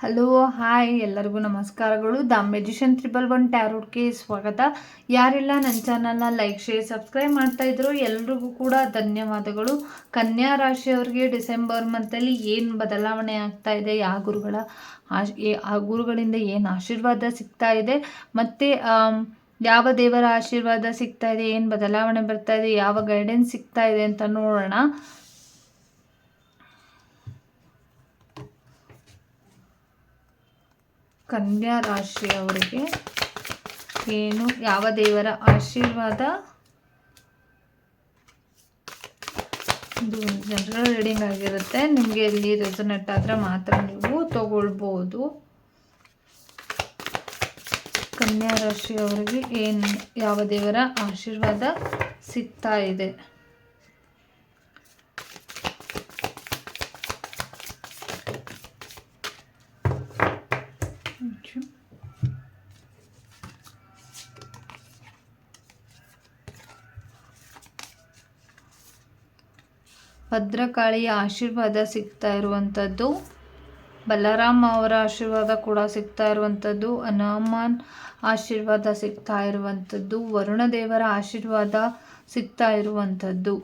Hello hi ಎಲ್ಲರಿಗೂ ನಮಸ್ಕಾರಗಳು. The magician triple one ಟ್ಯಾರೋಡ್ಗೆ ಸ್ವಾಗತ. ಯಾರೆಲ್ಲ, ನನ್ನ ಚಾನಲ್ನ ಲೈಕ್ ಶೇರ್ ಸಬ್ಸ್ಕ್ರೈಬ್ ಮಾಡ್ತಾ ಇದ್ರು ಎಲ್ರಿಗೂ ಕೂಡ ಧನ್ಯವಾದಗಳು. ಕನ್ಯಾ ರಾಶಿಯವರಿಗೆ ಡಿಸೆಂಬರ್ ಮಂತಲ್ಲಿ ಏನು ಬದಲಾವಣೆ ಆಗ್ತಾ ಇದೆ ಯಾವ ಗುರುಗಳ ಆಶ್ ಆ ಗುರುಗಳಿಂದ ಏನು ಆಶೀರ್ವಾದ ಸಿಗ್ತಾ ಇದೆ, ಮತ್ತು ಯಾವ ದೇವರ ಆಶೀರ್ವಾದ ಸಿಗ್ತಾ ಇದೆ, ಏನು ಬದಲಾವಣೆ ಬರ್ತಾ ಇದೆ, ಯಾವ ಗೈಡೆನ್ಸ್ ಸಿಗ್ತಾ ಇದೆ ಅಂತ ನೋಡೋಣ. ಕನ್ಯಾ ರಾಶಿಯವರಿಗೆ ಏನು? ಯಾವ ದೇವರ ಆಶೀರ್ವಾದ? ಇದು ಜನರಲ್ ರೀಡಿಂಗ್ ಆಗಿರುತ್ತೆ. ನಿಮಗೆ ಇಲ್ಲಿ ರೆಸನೆಟ್ ಆದರೆ ಮಾತ್ರ ನೀವು ತಗೊಳ್ಬೋದು. ಕನ್ಯಾ ರಾಶಿಯವರಿಗೆ ಏನು? ಯಾವ ದೇವರ ಆಶೀರ್ವಾದ ಸಿಗ್ತಾ ಇದೆ? ಭದ್ರಕಾಳಿಯ ಆಶೀರ್ವಾದ ಸಿಗ್ತಾ ಇರುವಂಥದ್ದು. ಬಲರಾಮ ಅವರ ಆಶೀರ್ವಾದ ಕೂಡ ಸಿಗ್ತಾ ಇರುವಂಥದ್ದು. ಅನಾಮಾನ್ ಆಶೀರ್ವಾದ ಸಿಗ್ತಾ ಇರುವಂಥದ್ದು. ವರುಣದೇವರ ಆಶೀರ್ವಾದ ಸಿಗ್ತಾ ಇರುವಂಥದ್ದು.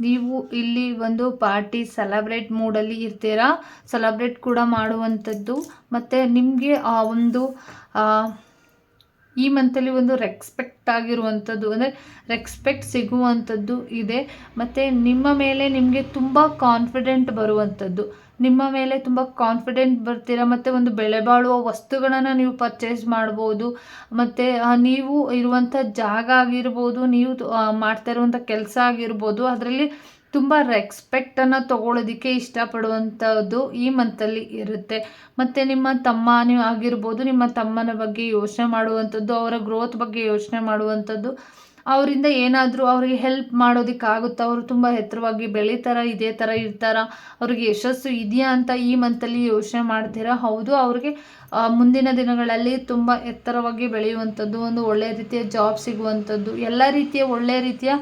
ನೀವು ಇಲ್ಲಿ ಒಂದು ಪಾರ್ಟಿ ಸೆಲೆಬ್ರೇಟ್ ಮೂಡಲ್ಲಿ ಇರ್ತೀರಾ? ಸೆಲೆಬ್ರೇಟ್ ಕೂಡ ಮಾಡುವಂಥದ್ದು. ಮತ್ತು ನಿಮಗೆ ಆ ಒಂದು ಈ ಮಂತಲ್ಲಿ ಒಂದು ರೆಕ್ಸ್ಪೆಕ್ಟ್ ಆಗಿರುವಂಥದ್ದು, ಅಂದರೆ ರೆಕ್ಸ್ಪೆಕ್ಟ್ ಸಿಗುವಂಥದ್ದು ಇದೆ. ಮತ್ತು ನಿಮ್ಮ ಮೇಲೆ ನಿಮಗೆ ತುಂಬ ಕಾನ್ಫಿಡೆಂಟ್ ಬರುವಂಥದ್ದು. ನಿಮ್ಮ ಮೇಲೆ ತುಂಬ ಕಾನ್ಫಿಡೆಂಟ್ ಬರ್ತೀರಾ? ಮತ್ತು ಒಂದು ಬೆಲೆ ಬಾಳುವ ವಸ್ತುಗಳನ್ನು ನೀವು ಪರ್ಚೇಸ್ ಮಾಡ್ಬೋದು. ಮತ್ತು ನೀವು ಇರುವಂಥ ಜಾಗ ಆಗಿರ್ಬೋದು, ನೀವು ಮಾಡ್ತಾ ಇರುವಂಥ ಕೆಲಸ ಆಗಿರ್ಬೋದು, ಅದರಲ್ಲಿ ತುಂಬ ರೆಕ್ಸ್ಪೆಕ್ಟನ್ನು ತಗೊಳ್ಳೋದಕ್ಕೆ ಇಷ್ಟಪಡುವಂಥದ್ದು ಈ ಮಂತಲ್ಲಿ ಇರುತ್ತೆ. ಮತ್ತು ನಿಮ್ಮ ತಮ್ಮ ನೀವು ಆಗಿರ್ಬೋದು, ನಿಮ್ಮ ತಮ್ಮನ ಬಗ್ಗೆ ಯೋಚನೆ ಮಾಡುವಂಥದ್ದು ಅವರ ಗ್ರೋತ್ ಬಗ್ಗೆ ಯೋಚನೆ ಮಾಡುವಂಥದ್ದು ಅವರಿಂದ ಏನಾದರೂ ಅವರಿಗೆ ಹೆಲ್ಪ್ ಮಾಡೋದಕ್ಕಾಗುತ್ತಾ? ಅವರು ತುಂಬ ಎತ್ತರವಾಗಿ ಬೆಳೀತಾರ, ಇದೇ ಥರ ಇರ್ತಾರ, ಅವ್ರಿಗೆ ಯಶಸ್ಸು ಇದೆಯಾ ಅಂತ ಈ ಮಂತಲ್ಲಿ ಯೋಚನೆ ಮಾಡ್ತೀರಾ? ಹೌದು, ಅವ್ರಿಗೆ ಮುಂದಿನ ದಿನಗಳಲ್ಲಿ ತುಂಬ ಎತ್ತರವಾಗಿ ಬೆಳೆಯುವಂಥದ್ದು ಒಂದು ಒಳ್ಳೆಯ ರೀತಿಯ ಜಾಬ್ ಸಿಗುವಂಥದ್ದು ಎಲ್ಲ ರೀತಿಯ ಒಳ್ಳೆಯ ರೀತಿಯ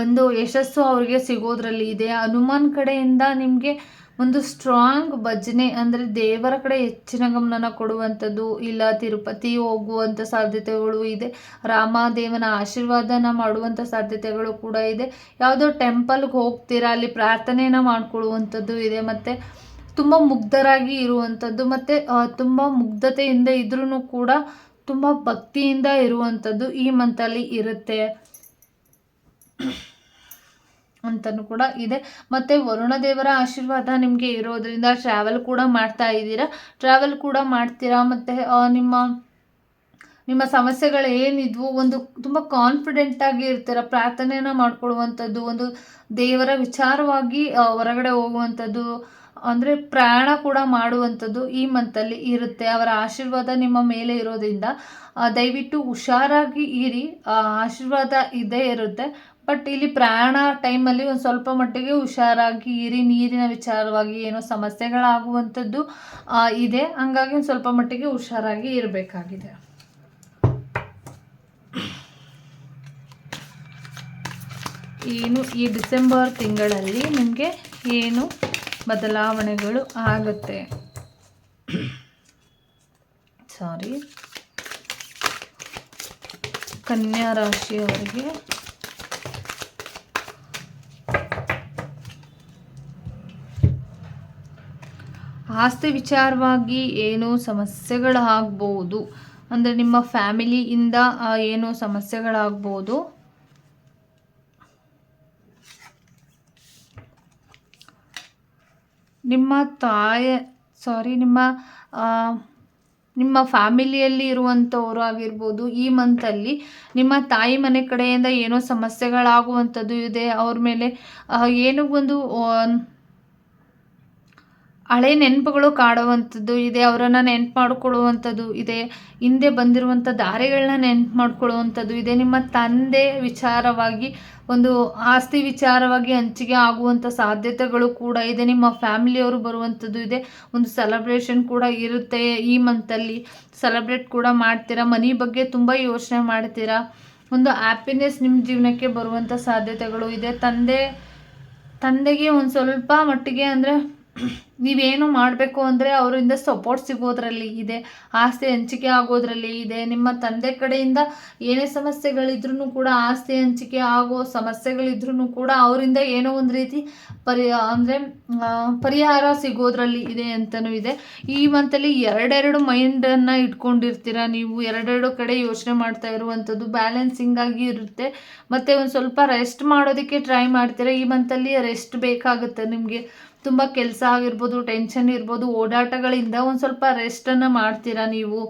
ಒಂದು ಯಶಸ್ಸು ಅವ್ರಿಗೆ ಸಿಗೋದ್ರಲ್ಲಿ ಇದೆ. ಹನುಮಾನ್ ಕಡೆಯಿಂದ ನಿಮಗೆ ಒಂದು ಸ್ಟ್ರಾಂಗ್ ಭಜನೆ ಅಂದರೆ ದೇವರ ಕಡೆ ಹೆಚ್ಚಿನ ಗಮನನ ಕೊಡುವಂಥದ್ದು ಇಲ್ಲ, ತಿರುಪತಿ ಹೋಗುವಂಥ ಸಾಧ್ಯತೆಗಳು ಇದೆ, ರಾಮದೇವನ ಆಶೀರ್ವಾದನ ಮಾಡುವಂಥ ಸಾಧ್ಯತೆಗಳು ಕೂಡ ಇದೆ. ಯಾವುದೋ ಟೆಂಪಲ್ಗೆ ಹೋಗ್ತೀರಾ, ಅಲ್ಲಿ ಪ್ರಾರ್ಥನೆಯನ್ನು ಮಾಡ್ಕೊಳ್ಳುವಂಥದ್ದು ಇದೆ, ಮತ್ತು ತುಂಬ ಮುಗ್ಧರಾಗಿ ಇರುವಂಥದ್ದು, ಮತ್ತು ತುಂಬ ಮುಗ್ಧತೆಯಿಂದ ಇದ್ರೂ ಕೂಡ ತುಂಬ ಭಕ್ತಿಯಿಂದ ಇರುವಂಥದ್ದು ಈ ಮಂತಲ್ಲಿ ಇರುತ್ತೆ. ಅಂತಲೂ ಕೂಡ ಇದೆ. ಮತ್ತು ವರುಣದೇವರ ಆಶೀರ್ವಾದ ನಿಮಗೆ ಇರೋದ್ರಿಂದ ಟ್ರಾವೆಲ್ ಕೂಡ ಮಾಡ್ತಾ ಇದ್ದೀರಾ? ಟ್ರಾವೆಲ್ ಕೂಡ ಮಾಡ್ತೀರಾ? ಮತ್ತು ನಿಮ್ಮ ನಿಮ್ಮ ಸಮಸ್ಯೆಗಳು ಏನಿದ್ವು? ಒಂದು ತುಂಬ ಕಾನ್ಫಿಡೆಂಟ್ ಆಗಿ ಇರ್ತೀರ? ಪ್ರಾರ್ಥನೆಯನ್ನು ಮಾಡ್ಕೊಳ್ಳುವಂಥದ್ದು ಒಂದು ದೇವರ ವಿಚಾರವಾಗಿ ಹೊರಗಡೆ ಹೋಗುವಂಥದ್ದು, ಅಂದರೆ ಪ್ರಯಾಣ ಕೂಡ ಮಾಡುವಂಥದ್ದು ಈ ಮಂತಲ್ಲಿ ಇರುತ್ತೆ. ಅವರ ಆಶೀರ್ವಾದ ನಿಮ್ಮ ಮೇಲೆ ಇರೋದ್ರಿಂದ ದಯವಿಟ್ಟು ಹುಷಾರಾಗಿ ಇರಿ. ಆಶೀರ್ವಾದ ಇದೇ ಇರುತ್ತೆ. ಬಟ್ ಇಲ್ಲಿ ಪ್ರಯಾಣ ಟೈಮಲ್ಲಿ ಒಂದು ಸ್ವಲ್ಪ ಮಟ್ಟಿಗೆ ಹುಷಾರಾಗಿ ಇರಿ, ನೀರಿನ ವಿಚಾರವಾಗಿ ಏನೋ ಸಮಸ್ಯೆಗಳಾಗುವಂಥದ್ದು ಇದೆ. ಹಂಗಾಗಿ ಒಂದು ಸ್ವಲ್ಪ ಮಟ್ಟಿಗೆ ಹುಷಾರಾಗಿ ಇರಬೇಕಾಗಿದೆ. ಏನು ಈ ಡಿಸೆಂಬರ್ ತಿಂಗಳಲ್ಲಿ ನಿಮಗೆ ಏನು ಬದಲಾವಣೆಗಳು ಆಗುತ್ತೆ? ಸಾರಿ. ಕನ್ಯಾ ರಾಶಿಯವರಿಗೆ ಆಸ್ತಿ ವಿಚಾರವಾಗಿ ಏನೋ ಸಮಸ್ಯೆಗಳಾಗ್ಬೋದು. ಅಂದರೆ ನಿಮ್ಮ ಫ್ಯಾಮಿಲಿಯಿಂದ ಏನೋ ಸಮಸ್ಯೆಗಳಾಗ್ಬೋದು. ನಿಮ್ಮ ತಾಯ ಸಾರಿ ನಿಮ್ಮ ನಿಮ್ಮ ಫ್ಯಾಮಿಲಿಯಲ್ಲಿ ಇರುವಂಥವರು ಆಗಿರ್ಬೋದು, ಈ ಮಂತಲ್ಲಿ ನಿಮ್ಮ ತಾಯಿ ಮನೆ ಕಡೆಯಿಂದ ಏನೋ ಸಮಸ್ಯೆಗಳಾಗುವಂಥದ್ದು ಇದೆ. ಅವ್ರ ಮೇಲೆ ಏನೋ ಒಂದು ಹಳೆ ನೆನಪುಗಳು ಕಾಡುವಂಥದ್ದು, ಇದೆ ಅವರನ್ನು ನೆನ್ಪು ಮಾಡಿಕೊಳ್ಳುವಂಥದ್ದು, ಇದೆ ಹಿಂದೆ ಬಂದಿರುವಂಥ ದಾರಿಗಳನ್ನ ನೆನ್ಪು ಮಾಡಿಕೊಳ್ಳುವಂಥದ್ದು, ಇದೆ ನಿಮ್ಮ ತಂದೆ ವಿಚಾರವಾಗಿ ಒಂದು ಆಸ್ತಿ ವಿಚಾರವಾಗಿ ಹಂಚಿಕೆ ಆಗುವಂಥ ಸಾಧ್ಯತೆಗಳು ಕೂಡ ಇದೆ. ನಿಮ್ಮ ಫ್ಯಾಮಿಲಿಯವರು ಬರುವಂಥದ್ದು ಇದೆ. ಒಂದು ಸೆಲೆಬ್ರೇಷನ್ ಕೂಡ ಇರುತ್ತೆ ಈ ಮಂತಲ್ಲಿ ಸೆಲೆಬ್ರೇಟ್ ಕೂಡ ಮಾಡ್ತೀರಾ? ಮನಿ ಬಗ್ಗೆ ತುಂಬ ಯೋಚನೆ ಮಾಡ್ತೀರಾ? ಒಂದು ಹ್ಯಾಪಿನೆಸ್ ನಿಮ್ಮ ಜೀವನಕ್ಕೆ ಬರುವಂಥ ಸಾಧ್ಯತೆಗಳು ಇದೆ. ತಂದೆ, ತಂದೆಗೆ ಒಂದು ಸ್ವಲ್ಪ ಮಟ್ಟಿಗೆ ಅಂದರೆ ನೀವೇನು ಮಾಡಬೇಕು ಅಂದರೆ ಅವರಿಂದ ಸಪೋರ್ಟ್ ಸಿಗೋದ್ರಲ್ಲಿ ಇದೆ, ಆಸ್ತಿ ಹಂಚಿಕೆ ಆಗೋದ್ರಲ್ಲಿ ಇದೆ, ನಿಮ್ಮ ತಂದೆ ಕಡೆಯಿಂದ ಏನೇ ಸಮಸ್ಯೆಗಳಿದ್ರೂ ಕೂಡ ಆಸ್ತಿ ಹಂಚಿಕೆ ಆಗೋ ಸಮಸ್ಯೆಗಳಿದ್ರೂ ಕೂಡ ಅವರಿಂದ ಏನೋ ಒಂದು ರೀತಿ ಪರಿ, ಅಂದರೆ ಪರಿಹಾರ ಸಿಗೋದ್ರಲ್ಲಿ ಇದೆ ಅಂತಲೂ ಇದೆ. ಈ ಮಂತಲ್ಲಿ ಎರಡೆರಡು ಮೈಂಡನ್ನು ಇಟ್ಕೊಂಡಿರ್ತೀರ ನೀವು? ಎರಡೆರಡು ಕಡೆ ಯೋಚನೆ ಮಾಡ್ತಾ ಇರುವಂಥದ್ದು ಬ್ಯಾಲೆನ್ಸಿಂಗ್ ಆಗಿ ಇರುತ್ತೆ. ಮತ್ತು ಒಂದು ಸ್ವಲ್ಪ ರೆಸ್ಟ್ ಮಾಡೋದಕ್ಕೆ ಟ್ರೈ ಮಾಡ್ತೀರಾ? ಈ ಮಂತಲ್ಲಿ ರೆಸ್ಟ್ ಬೇಕಾಗುತ್ತೆ ನಿಮಗೆ? ತುಂಬ ಕೆಲಸ ಆಗಿರ್ಬೋದು ಟೆನ್ಷನ್ ಇರ್ಬೋದು, ಓಡಾಟಗಳಿಂದ ಒಂದು ಸ್ವಲ್ಪ ರೆಸ್ಟನ್ನು ಮಾಡ್ತೀರಾ ನೀವು?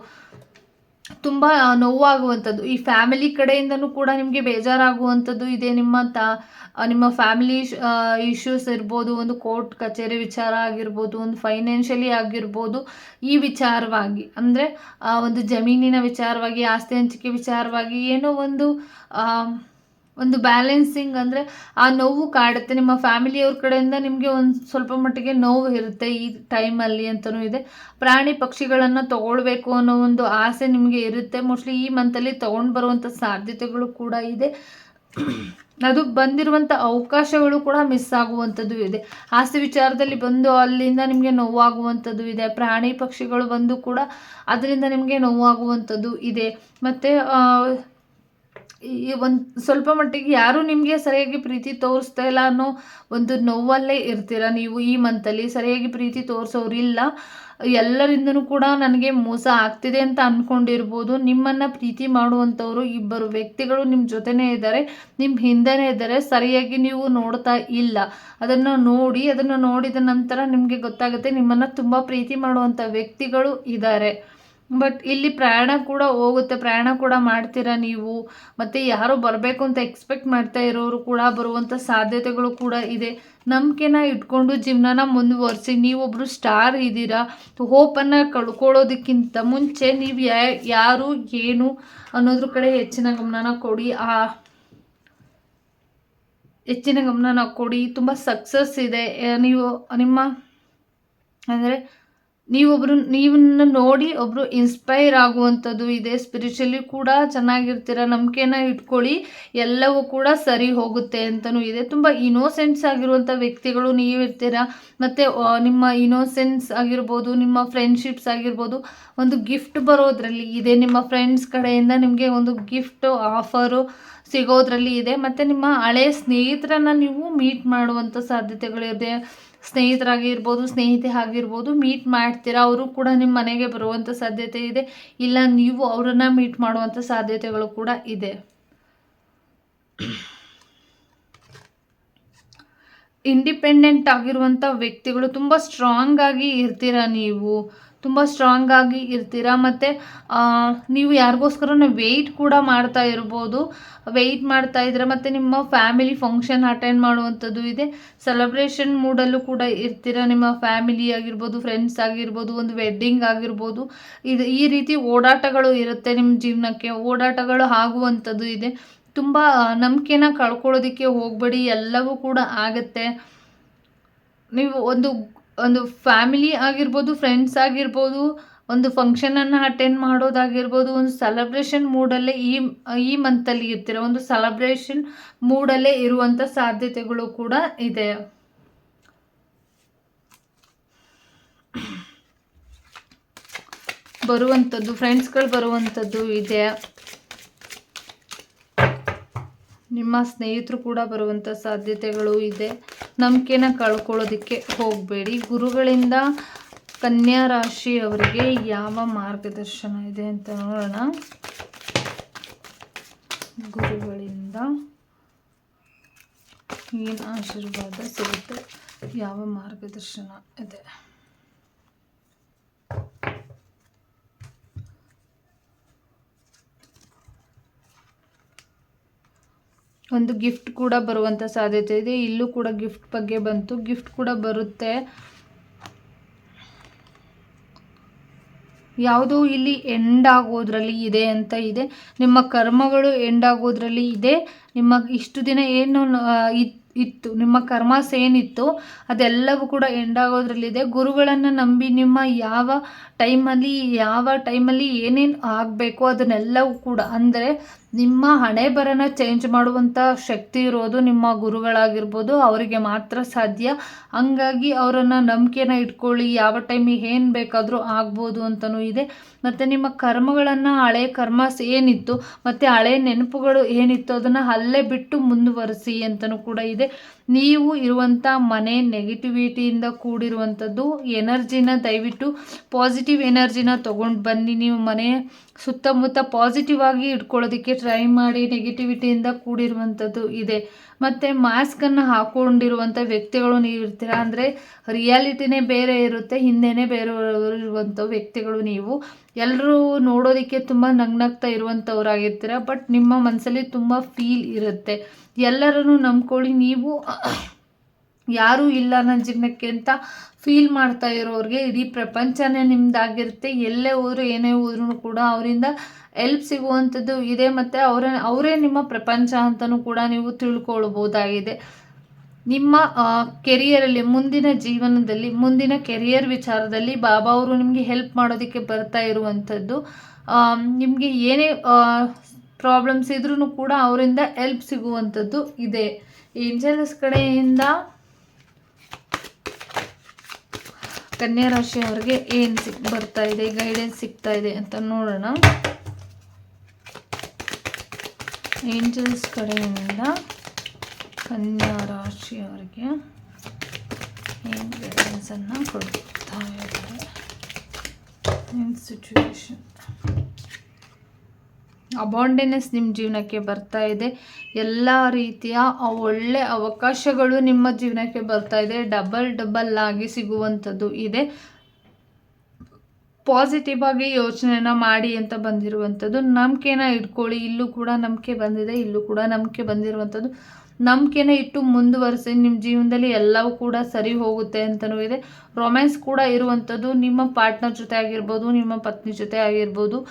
ತುಂಬ ನೋವಾಗುವಂಥದ್ದು. ಈ ಫ್ಯಾಮಿಲಿ ಕಡೆಯಿಂದನೂ ಕೂಡ ನಿಮಗೆ ಬೇಜಾರಾಗುವಂಥದ್ದು ಇದೆ ನಿಮ್ಮ ತ ನಿಮ್ಮ ಫ್ಯಾಮಿಲಿ ಇಶ್ಯೂಸ್ ಇರ್ಬೋದು, ಒಂದು ಕೋರ್ಟ್ ಕಚೇರಿ ವಿಚಾರ ಆಗಿರ್ಬೋದು, ಒಂದು ಫೈನಾನ್ಷಿಯಲಿ ಆಗಿರ್ಬೋದು, ಈ ವಿಚಾರವಾಗಿ, ಅಂದರೆ ಒಂದು ಜಮೀನಿನ ವಿಚಾರವಾಗಿ, ಆಸ್ತಿ ಹಂಚಿಕೆ ವಿಚಾರವಾಗಿ ಏನೋ ಒಂದು ಒಂದು ಬ್ಯಾಲೆನ್ಸಿಂಗ್ ಅಂದರೆ ಆ ನೋವು ಕಾಡುತ್ತೆ. ನಿಮ್ಮ ಫ್ಯಾಮಿಲಿಯವ್ರ ಕಡೆಯಿಂದ ನಿಮಗೆ ಒಂದು ಸ್ವಲ್ಪ ಮಟ್ಟಿಗೆ ನೋವು ಇರುತ್ತೆ ಈ ಟೈಮಲ್ಲಿ ಅಂತಲೂ ಇದೆ. ಪ್ರಾಣಿ ಪಕ್ಷಿಗಳನ್ನು ತೊಗೊಳ್ಬೇಕು ಅನ್ನೋ ಒಂದು ಆಸೆ ನಿಮಗೆ ಇರುತ್ತೆ. ಮೋಸ್ಟ್ಲಿ ಈ ಮಂತಲ್ಲಿ ತೊಗೊಂಡು ಬರುವಂಥ ಸಾಧ್ಯತೆಗಳು ಕೂಡ ಇದೆ. ಅದು ಬಂದಿರುವಂಥ ಅವಕಾಶಗಳು ಕೂಡ ಮಿಸ್ ಆಗುವಂಥದ್ದು ಇದೆ. ಆಸ್ತಿ ವಿಚಾರದಲ್ಲಿ ಬಂದು ಅಲ್ಲಿಂದ ನಿಮಗೆ ನೋವಾಗುವಂಥದ್ದು ಇದೆ. ಪ್ರಾಣಿ ಪಕ್ಷಿಗಳು ಬಂದು ಕೂಡ ಅದರಿಂದ ನಿಮಗೆ ನೋವಾಗುವಂಥದ್ದು ಇದೆ. ಮತ್ತು ಈ ಒಂದು ಸ್ವಲ್ಪ ಮಟ್ಟಿಗೆ ಯಾರೂ ನಿಮಗೆ ಸರಿಯಾಗಿ ಪ್ರೀತಿ ತೋರಿಸ್ತಾ ಇಲ್ಲ ಅನ್ನೋ ಒಂದು ನೋವಲ್ಲೇ ಇರ್ತೀರ ನೀವು ಈ ಮಂತಲ್ಲಿ ಸರಿಯಾಗಿ ಪ್ರೀತಿ ತೋರಿಸೋರಿಲ್ಲ ಎಲ್ಲರಿಂದನೂ ಕೂಡ ನನಗೆ ಮೋಸ ಆಗ್ತಿದೆ ಅಂತ ಅಂದ್ಕೊಂಡಿರ್ಬೋದು ನಿಮ್ಮನ್ನು ಪ್ರೀತಿ ಮಾಡುವಂಥವ್ರು ಇಬ್ಬರು ವ್ಯಕ್ತಿಗಳು ನಿಮ್ಮ ಜೊತೆನೇ ಇದ್ದಾರೆ. ನಿಮ್ಮ ಹಿಂದೆನೇ ಇದ್ದಾರೆ. ಸರಿಯಾಗಿ ನೀವು ನೋಡ್ತಾ ಇಲ್ಲ. ಅದನ್ನು ನೋಡಿ, ಅದನ್ನು ನೋಡಿದ ನಂತರ ನಿಮಗೆ ಗೊತ್ತಾಗುತ್ತೆ ನಿಮ್ಮನ್ನು ತುಂಬ ಪ್ರೀತಿ ಮಾಡುವಂಥ ವ್ಯಕ್ತಿಗಳು ಇದ್ದಾರೆ. ಬಟ್ ಇಲ್ಲಿ ಪ್ರಯಾಣ ಕೂಡ ಹೋಗುತ್ತೆ. ಪ್ರಯಾಣ ಕೂಡ ಮಾಡ್ತೀರಾ ನೀವು? ಮತ್ತು ಯಾರು ಬರಬೇಕು ಅಂತ ಎಕ್ಸ್ಪೆಕ್ಟ್ ಮಾಡ್ತಾ ಇರೋರು ಕೂಡ ಬರುವಂಥ ಸಾಧ್ಯತೆಗಳು ಕೂಡ ಇದೆ. ನಂಬಿಕೆನ ಇಟ್ಕೊಂಡು ಜೀವನನ ಮುಂದುವರಿಸಿ ನೀವೊಬ್ಬರು ಸ್ಟಾರ್ ಇದ್ದೀರಾ? ಹೋಪನ್ನು ಕಳ್ಕೊಳ್ಳೋದಕ್ಕಿಂತ ಮುಂಚೆ ನೀವು ಯಾರು, ಏನು ಅನ್ನೋದ್ರ ಕಡೆ ಹೆಚ್ಚಿನ ಗಮನನ ಕೊಡಿ. ಆ ಹೆಚ್ಚಿನ ಗಮನನ ಕೊಡಿ. ತುಂಬ ಸಕ್ಸಸ್ ಇದೆ. ನೀವು ನಿಮ್ಮ, ಅಂದರೆ ನೀವೊಬ್ಬರು ನೀವನ್ನ ನೋಡಿ ಒಬ್ಬರು ಇನ್ಸ್ಪೈರ್ ಆಗುವಂಥದ್ದು ಇದೆ. ಸ್ಪಿರಿಚುಲಿ ಕೂಡ ಚೆನ್ನಾಗಿರ್ತೀರ? ನಂಬಿಕೆನ ಇಟ್ಕೊಳ್ಳಿ. ಎಲ್ಲವೂ ಕೂಡ ಸರಿ ಹೋಗುತ್ತೆ ಅಂತಲೂ ಇದೆ. ತುಂಬ ಇನೋಸೆನ್ಸ್ ಆಗಿರುವಂಥ ವ್ಯಕ್ತಿಗಳು ನೀವಿರ್ತೀರ ಮತ್ತು ನಿಮ್ಮ ಇನೋಸೆನ್ಸ್ ಆಗಿರ್ಬೋದು, ನಿಮ್ಮ ಫ್ರೆಂಡ್ಶಿಪ್ಸ್ ಆಗಿರ್ಬೋದು, ಒಂದು ಗಿಫ್ಟ್ ಬರೋದ್ರಲ್ಲಿ ಇದೆ. ನಿಮ್ಮ ಫ್ರೆಂಡ್ಸ್ ಕಡೆಯಿಂದ ನಿಮಗೆ ಒಂದು ಗಿಫ್ಟ್ ಆಫರು ಸಿಗೋದ್ರಲ್ಲಿ ಇದೆ. ಮತ್ತು ನಿಮ್ಮ ಹಳೆಯ ಸ್ನೇಹಿತರನ್ನು ನೀವು ಮೀಟ್ ಮಾಡುವಂಥ ಸಾಧ್ಯತೆಗಳಿದೆ. ಸ್ನೇಹಿತರಾಗಿರ್ಬೋದು ಸ್ನೇಹಿತೆ ಆಗಿರ್ಬೋದು ಮೀಟ್ ಮಾಡ್ತೀರಾ? ಅವರು ಕೂಡ ನಿಮ್ಮ ಮನೆಗೆ ಬರುವಂಥ ಸಾಧ್ಯತೆ ಇದೆ. ಇಲ್ಲ, ನೀವು ಅವರನ್ನು ಮೀಟ್ ಮಾಡುವಂಥ ಸಾಧ್ಯತೆಗಳು ಕೂಡ ಇದೆ. ಇಂಡಿಪೆಂಡೆಂಟ್ ಆಗಿರುವಂಥ ವ್ಯಕ್ತಿಗಳು ತುಂಬ ಸ್ಟ್ರಾಂಗ್ ಆಗಿ ಇರ್ತೀರಾ ನೀವು? ತುಂಬ ಸ್ಟ್ರಾಂಗ್ ಆಗಿ ಇರ್ತೀರಾ? ಮತ್ತು ನೀವು ಯಾರಿಗೋಸ್ಕರ ವೆಯ್ಟ್ ಕೂಡ ಮಾಡ್ತಾ ಇರ್ಬೋದು. ವೆಯ್ಟ್ ಮಾಡ್ತಾ ಇದ್ರೆ ಮತ್ತು ನಿಮ್ಮ ಫ್ಯಾಮಿಲಿ ಫಂಕ್ಷನ್ ಅಟೆಂಡ್ ಮಾಡುವಂಥದ್ದು ಇದೆ. ಸೆಲೆಬ್ರೇಷನ್ ಮೂಡಲ್ಲೂ ಕೂಡ ಇರ್ತೀರ? ನಿಮ್ಮ ಫ್ಯಾಮಿಲಿ ಆಗಿರ್ಬೋದು ಫ್ರೆಂಡ್ಸ್ ಆಗಿರ್ಬೋದು, ಒಂದು ವೆಡ್ಡಿಂಗ್ ಆಗಿರ್ಬೋದು. ಇದು ಈ ರೀತಿ ಓಡಾಟಗಳು ಇರುತ್ತೆ ನಿಮ್ಮ ಜೀವನಕ್ಕೆ. ಓಡಾಟಗಳು ಆಗುವಂಥದ್ದು ಇದೆ. ತುಂಬ ನಂಬಿಕೆನ ಕಳ್ಕೊಳ್ಳೋದಕ್ಕೆ ಹೋಗಬೇಡಿ. ಎಲ್ಲವೂ ಕೂಡ ಆಗುತ್ತೆ. ನೀವು ಒಂದು ಒಂದು ಫ್ಯಾಮಿಲಿ ಆಗಿರ್ಬೋದು, ಫ್ರೆಂಡ್ಸ್ ಆಗಿರ್ಬೋದು, ಒಂದು ಫಂಕ್ಷನನ್ನು ಅಟೆಂಡ್ ಮಾಡೋದಾಗಿರ್ಬೋದು, ಒಂದು ಸೆಲೆಬ್ರೇಷನ್ ಮೂಡಲ್ಲೇ ಈ ಈ ಮಂತಲ್ಲಿ ಇರ್ತೀರ, ಒಂದು ಸೆಲೆಬ್ರೇಷನ್ ಮೂಡಲ್ಲೇ ಇರುವಂಥ ಸಾಧ್ಯತೆಗಳು ಕೂಡ ಇದೆ. ಬರುವಂಥದ್ದು ಫ್ರೆಂಡ್ಸ್ಗಳು ಬರುವಂಥದ್ದು ಇದೆ. ನಿಮ್ಮ ಸ್ನೇಹಿತರು ಕೂಡ ಬರುವಂಥ ಸಾಧ್ಯತೆಗಳು ಇದೆ. ನಂಬಿಕೆನ ಕಳ್ಕೊಳ್ಳೋದಕ್ಕೆ ಹೋಗಬೇಡಿ. ಗುರುಗಳಿಂದ ಕನ್ಯಾ ರಾಶಿ ಅವರಿಗೆ ಯಾವ ಮಾರ್ಗದರ್ಶನ ಇದೆ ಅಂತ ನೋಡೋಣ. ಗುರುಗಳಿಂದ ಏನು ಆಶೀರ್ವಾದ ಸಿಗುತ್ತೆ? ಯಾವ ಮಾರ್ಗದರ್ಶನ ಇದೆ? ಒಂದು ಗಿಫ್ಟ್ ಕೂಡ ಬರುವಂಥ ಸಾಧ್ಯತೆ ಇದೆ. ಇಲ್ಲೂ ಕೂಡ ಗಿಫ್ಟ್ ಬಗ್ಗೆ ಬಂತು. ಗಿಫ್ಟ್ ಕೂಡ ಬರುತ್ತೆ. ಯಾವುದು ಇಲ್ಲಿ ಎಂಡ್ ಆಗೋದ್ರಲ್ಲಿ ಇದೆ ಅಂತ ಇದೆ. ನಿಮ್ಮ ಕರ್ಮಗಳು ಎಂಡ್ ಆಗೋದ್ರಲ್ಲಿ ಇದೆ. ನಿಮ್ಮ ಇಷ್ಟು ದಿನ ಏನು ಇತ್ತು, ನಿಮ್ಮ ಕರ್ಮಾಸ್ ಏನಿತ್ತು, ಅದೆಲ್ಲವೂ ಕೂಡ ಎಂಡ್ ಆಗೋದ್ರಲ್ಲಿದೆ ಗುರುಗಳನ್ನು ನಂಬಿ ನಿಮ್ಮ ಯಾವ ಟೈಮಲ್ಲಿ ಯಾವ ಟೈಮಲ್ಲಿ ಏನೇನು ಆಗಬೇಕು ಅದನ್ನೆಲ್ಲವೂ ಕೂಡ, ಅಂದರೆ ನಿಮ್ಮ ಹಣೆ ಬರನ ಚೇಂಜ್ ಮಾಡುವಂಥ ಶಕ್ತಿ ಇರೋದು ನಿಮ್ಮ ಗುರುಗಳಾಗಿರ್ಬೋದು, ಅವರಿಗೆ ಮಾತ್ರ ಸಾಧ್ಯ. ಹಂಗಾಗಿ ಅವರನ್ನು ನಂಬಿಕೆನ ಇಟ್ಕೊಳ್ಳಿ, ಯಾವ ಟೈಮಿಗೆ ಏನು ಬೇಕಾದರೂ ಆಗ್ಬೋದು ಅಂತಲೂ ಇದೆ. ಮತ್ತು ನಿಮ್ಮ ಕರ್ಮಗಳನ್ನು ಹಳೆ ಕರ್ಮಸ್ ಏನಿತ್ತು, ಮತ್ತು ಹಳೆ ನೆನಪುಗಳು ಏನಿತ್ತು, ಅದನ್ನು ಅಲ್ಲೇ ಬಿಟ್ಟು ಮುಂದುವರಿಸಿ ಅಂತಲೂ ಕೂಡ ಇದೆ. ನೀವು ಇರುವಂಥ ಮನೆ ನೆಗೆಟಿವಿಟಿಯಿಂದ ಕೂಡಿರುವಂಥದ್ದು ಎನರ್ಜಿನ ದಯವಿಟ್ಟು ಪಾಸಿಟಿವ್ ಎನರ್ಜಿನ ತೊಗೊಂಡು ಬನ್ನಿ. ನೀವು ಮನೆ ಸುತ್ತಮುತ್ತ ಪಾಸಿಟಿವ್ ಆಗಿ ಇಟ್ಕೊಳ್ಳೋದಕ್ಕೆ ಟ್ರೈ ಮಾಡಿ ನೆಗೆಟಿವಿಟಿಯಿಂದ ಕೂಡಿರುವಂಥದ್ದು ಇದೆ. ಮತ್ತು ಮಾಸ್ಕನ್ನು ಹಾಕ್ಕೊಂಡಿರುವಂಥ ವ್ಯಕ್ತಿಗಳು ನೀವು ಇರ್ತೀರ? ಅಂದರೆ ರಿಯಾಲಿಟಿನೇ ಬೇರೆ ಇರುತ್ತೆ, ಹಿಂದೆನೇ ಬೇರೆ ಇರುವಂಥ ವ್ಯಕ್ತಿಗಳು ನೀವು. ಎಲ್ಲರೂ ನೋಡೋದಕ್ಕೆ ತುಂಬ ನಗ್ನಗ್ತಾ ಇರುವಂಥವ್ರಾಗಿರ್ತೀರ ಬಟ್ ನಿಮ್ಮ ಮನಸ್ಸಲ್ಲಿ ತುಂಬ ಫೀಲ್ ಇರುತ್ತೆ. ಎಲ್ಲರನ್ನು ನಂಬ್ಕೊಳ್ಳಿ, ನೀವು ಯಾರೂ ಇಲ್ಲ ನನ್ನ ಜೀವನಕ್ಕೆ ಅಂತ ಫೀಲ್ ಮಾಡ್ತಾ ಇರೋರಿಗೆ ಇಡೀ ಪ್ರಪಂಚನೇ ನಿಮ್ಮದಾಗಿರುತ್ತೆ ಎಲ್ಲೇ ಹೋದ್ರು ಏನೇ ಹೋದ್ರೂ ಕೂಡ ಅವರಿಂದ ಎಲ್ಪ್ ಸಿಗುವಂಥದ್ದು ಇದೆ ಮತ್ತು ಅವರ, ಅವರೇ ನಿಮ್ಮ ಪ್ರಪಂಚ ಅಂತಲೂ ಕೂಡ ನೀವು ತಿಳ್ಕೊಳ್ಬೋದಾಗಿದೆ. ನಿಮ್ಮ ಕೆರಿಯರಲ್ಲಿ ಮುಂದಿನ ಜೀವನದಲ್ಲಿ, ಮುಂದಿನ ಕೆರಿಯರ್ ವಿಚಾರದಲ್ಲಿ ಬಾಬಾ ಅವರು ನಿಮಗೆ ಹೆಲ್ಪ್ ಮಾಡೋದಕ್ಕೆ ಬರ್ತಾ ಇರುವಂಥದ್ದು. ನಿಮಗೆ ಏನೇ ಪ್ರಾಬ್ಲಮ್ಸ್ ಇದ್ರೂ ಕೂಡ ಅವರಿಂದ ಹೆಲ್ಪ್ ಸಿಗುವಂಥದ್ದು ಇದೆ. ಏಂಜಲ್ಸ್ ಕಡೆಯಿಂದ ಕನ್ಯಾ ರಾಶಿಯವರಿಗೆ ಏನು ಸಿಕ್ ಬರ್ತಾ ಇದೆ ಗೈಡೆನ್ಸ್ ಸಿಗ್ತಾ ಇದೆ ಅಂತ ನೋಡೋಣ. ಏಂಜಲ್ಸ್ ಕಡೆಯಿಂದ ಕನ್ಯಾ ರಾಶಿಯವರಿಗೆ ಏನು ಗೈಡೆನ್ಸನ್ನು ಕೊಡ್ತಾ ಇದ್ದಾರೆ. ಇನ್ ಸಿಚುವೇಶನ್ ಅಬಾಂಡೆನೆಸ್ ನಿಮ್ಮ ಜೀವನಕ್ಕೆ ಬರ್ತಾ ಇದೆ. ಎಲ್ಲ ರೀತಿಯ ಒಳ್ಳೆ ಅವಕಾಶಗಳು ನಿಮ್ಮ ಜೀವನಕ್ಕೆ ಬರ್ತಾ ಇದೆ. ಡಬಲ್ ಡಬಲ್ ಆಗಿ ಸಿಗುವಂಥದ್ದು ಇದೆ. ಪಾಸಿಟಿವ್ ಆಗಿ ಯೋಚನೆನ ಮಾಡಿ ಅಂತ ಬಂದಿರುವಂಥದ್ದು. ನಂಬಿಕೆನ ಇಟ್ಕೊಳ್ಳಿ. ಇಲ್ಲೂ ಕೂಡ ನಂಬಿಕೆ ಬಂದಿದೆ. ಇಲ್ಲೂ ಕೂಡ ನಂಬಿಕೆ ಬಂದಿರುವಂಥದ್ದು. ನಂಬಿಕೆನ ಇಟ್ಟು ಮುಂದುವರೆಸಿ ನಿಮ್ಮ ಜೀವನದಲ್ಲಿ ಎಲ್ಲವೂ ಕೂಡ ಸರಿ ಹೋಗುತ್ತೆ ಅಂತಲೂ ಇದೆ. ರೊಮ್ಯಾನ್ಸ್ ಕೂಡ ಇರುವಂಥದ್ದು. ನಿಮ್ಮ ಪಾರ್ಟ್ನರ್ ಜೊತೆ ಆಗಿರ್ಬೋದು, ನಿಮ್ಮ ಪತ್ನಿ ಜೊತೆ ಆಗಿರ್ಬೋದು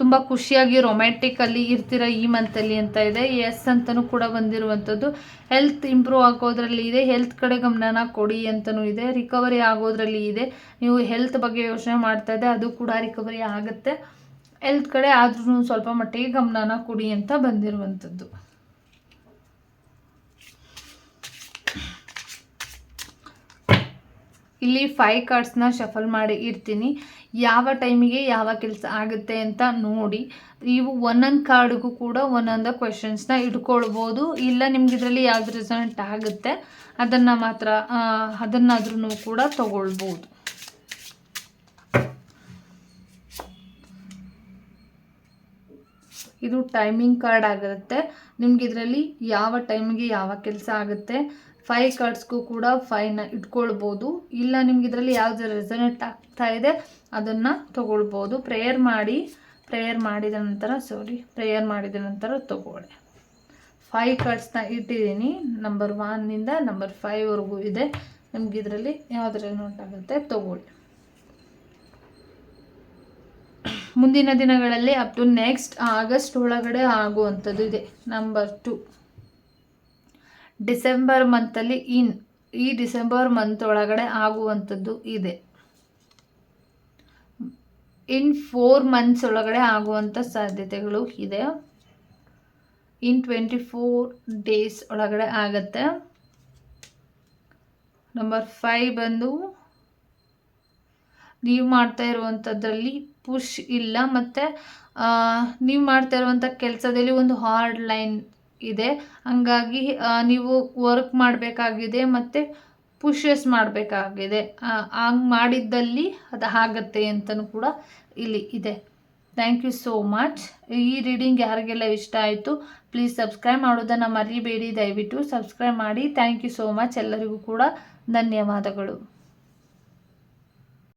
ತುಂಬ ಖುಷಿಯಾಗಿ ರೊಮ್ಯಾಂಟಿಕಲ್ಲಿ ಇರ್ತೀರ ಈ ಮಂತಲ್ಲಿ ಅಂತ ಇದೆ. ಎಸ್ ಅಂತಲೂ ಕೂಡ ಬಂದಿರುವಂಥದ್ದು. ಹೆಲ್ತ್ ಇಂಪ್ರೂವ್ ಆಗೋದ್ರಲ್ಲಿ ಇದೆ. ಹೆಲ್ತ್ ಕಡೆ ಗಮನನ ಕೊಡಿ ಅಂತಲೂ ಇದೆ. ರಿಕವರಿ ಆಗೋದ್ರಲ್ಲಿ ಇದೆ. ನೀವು ಹೆಲ್ತ್ ಬಗ್ಗೆ ಯೋಚನೆ ಮಾಡ್ತಾ ಇದೆ. ಅದು ಕೂಡ ರಿಕವರಿ ಆಗುತ್ತೆ. ಹೆಲ್ತ್ ಕಡೆ ಆದ್ರೂ ಸ್ವಲ್ಪ ಮಟ್ಟಿಗೆ ಗಮನನ ಕೊಡಿ ಅಂತ ಬಂದಿರುವಂಥದ್ದು. ಇಲ್ಲಿ ಫೈವ್ ಕಾರ್ಡ್ಸ್ನ ಶಫಲ್ ಮಾಡಿ ಇರ್ತೀನಿ. ಯಾವ ಟೈಮಿಗೆ ಯಾವ ಕೆಲಸ ಆಗುತ್ತೆ ಅಂತ ನೋಡಿ. ನೀವು ಒಂದೊಂದು ಕಾರ್ಡ್ಗೂ ಕೂಡ ಒಂದೊಂದು ಕ್ವೆಶನ್ಸ್ನ ಇಟ್ಕೊಳ್ಬೋದು ಇಲ್ಲ ನಿಮ್ಗೆ ಇದರಲ್ಲಿ ಯಾವ್ದು ರಿಸಲ್ಟ್ ಆಗುತ್ತೆ, ಅದನ್ನು ಮಾತ್ರ ಅದನ್ನಾದ್ರೂ ಕೂಡ ತಗೊಳ್ಬೋದು. ಇದು ಟೈಮಿಂಗ್ ಕಾರ್ಡ್ ಆಗಿರುತ್ತೆ. ನಿಮ್ಗೆ ಇದರಲ್ಲಿ ಯಾವ ಟೈಮಿಗೆ ಯಾವ ಕೆಲಸ ಆಗುತ್ತೆ ಫೈವ್ ಕಾರ್ಡ್ಸ್ಗೂ ಕೂಡ ಫೈನ ಇಟ್ಕೊಳ್ಬೋದು. ಇಲ್ಲ ನಿಮ್ಗೆ ಇದರಲ್ಲಿ ಯಾವುದು ರೆಸನೆಟ್ ಆಗ್ತಾ ಇದೆ, ಅದನ್ನು ತಗೊಳ್ಬೋದು. ಪ್ರೇಯರ್ ಮಾಡಿ ಪ್ರೇಯರ್ ಮಾಡಿದ ನಂತರ ಸಾರಿ ಪ್ರೇಯರ್ ಮಾಡಿದ ನಂತರ ತಗೊಳ್ಳಿ. ಫೈವ್ ಕಾರ್ಡ್ಸ್ನ ಇಟ್ಟಿದ್ದೀನಿ. ನಂಬರ್ ಒನ್ನಿಂದ ನಂಬರ್ ಫೈವ್ವರೆಗೂ ಇದೆ. ನಿಮ್ಗೆ ಇದರಲ್ಲಿ ಯಾವುದು ನೋಟ್ ಆಗುತ್ತೆ, ತಗೊಳ್ಳಿ. ಮುಂದಿನ ದಿನಗಳಲ್ಲಿ ಅಪ್ ಟು ನೆಕ್ಸ್ಟ್ ಆಗಸ್ಟ್ ಒಳಗಡೆ ಆಗುವಂಥದ್ದು ಇದೆ. ನಂಬರ್ ಟು ಡಿಸೆಂಬರ್ ಮಂತಲ್ಲಿ ಇನ್ ಈ ಡಿಸೆಂಬರ್ ಮಂತ್ ಒಳಗಡೆ ಆಗುವಂಥದ್ದು ಇದೆ. ಇನ್ ಫೋರ್ ಮಂತ್ಸ್ ಒಳಗಡೆ ಆಗುವಂಥ ಸಾಧ್ಯತೆಗಳು ಇದೆ. ಇನ್ ಟ್ವೆಂಟಿ ಫೋರ್ ಡೇಸ್ ಒಳಗಡೆ ಆಗತ್ತೆ. ನಂಬರ್ ಫೈವ್ ಬಂದು, ನೀವು ಮಾಡ್ತಾ ಇರುವಂಥದ್ರಲ್ಲಿ ಪುಷ್ ಇಲ್ಲ. ಮತ್ತು ನೀವು ಮಾಡ್ತಾ ಇರುವಂಥ ಕೆಲಸದಲ್ಲಿ ಒಂದು ಹಾರ್ಡ್ ಲೈನ್ ಇದೆ. ಹಂಗಾಗಿ ನೀವು ವರ್ಕ್ ಮಾಡಬೇಕಾಗಿದೆ ಮತ್ತು ಪುಷಸ್ ಮಾಡಬೇಕಾಗಿದೆ. ಹಂಗೆ ಮಾಡಿದ್ದಲ್ಲಿ ಅದು ಆಗತ್ತೆ ಅಂತಲೂ ಕೂಡ ಇಲ್ಲಿ ಇದೆ. ಥ್ಯಾಂಕ್ ಯು ಸೋ ಮಚ್ ಈ ರೀಡಿಂಗ್ ಯಾರಿಗೆಲ್ಲ ಇಷ್ಟ ಆಯಿತು ಪ್ಲೀಸ್ ಸಬ್ಸ್ಕ್ರೈಬ್ ಮಾಡೋದನ್ನು ಮರಿಬೇಡಿ. ದಯವಿಟ್ಟು ಸಬ್ಸ್ಕ್ರೈಬ್ ಮಾಡಿ. ಥ್ಯಾಂಕ್ ಯು ಸೋ ಮಚ್ ಎಲ್ಲರಿಗೂ ಕೂಡ ಧನ್ಯವಾದಗಳು.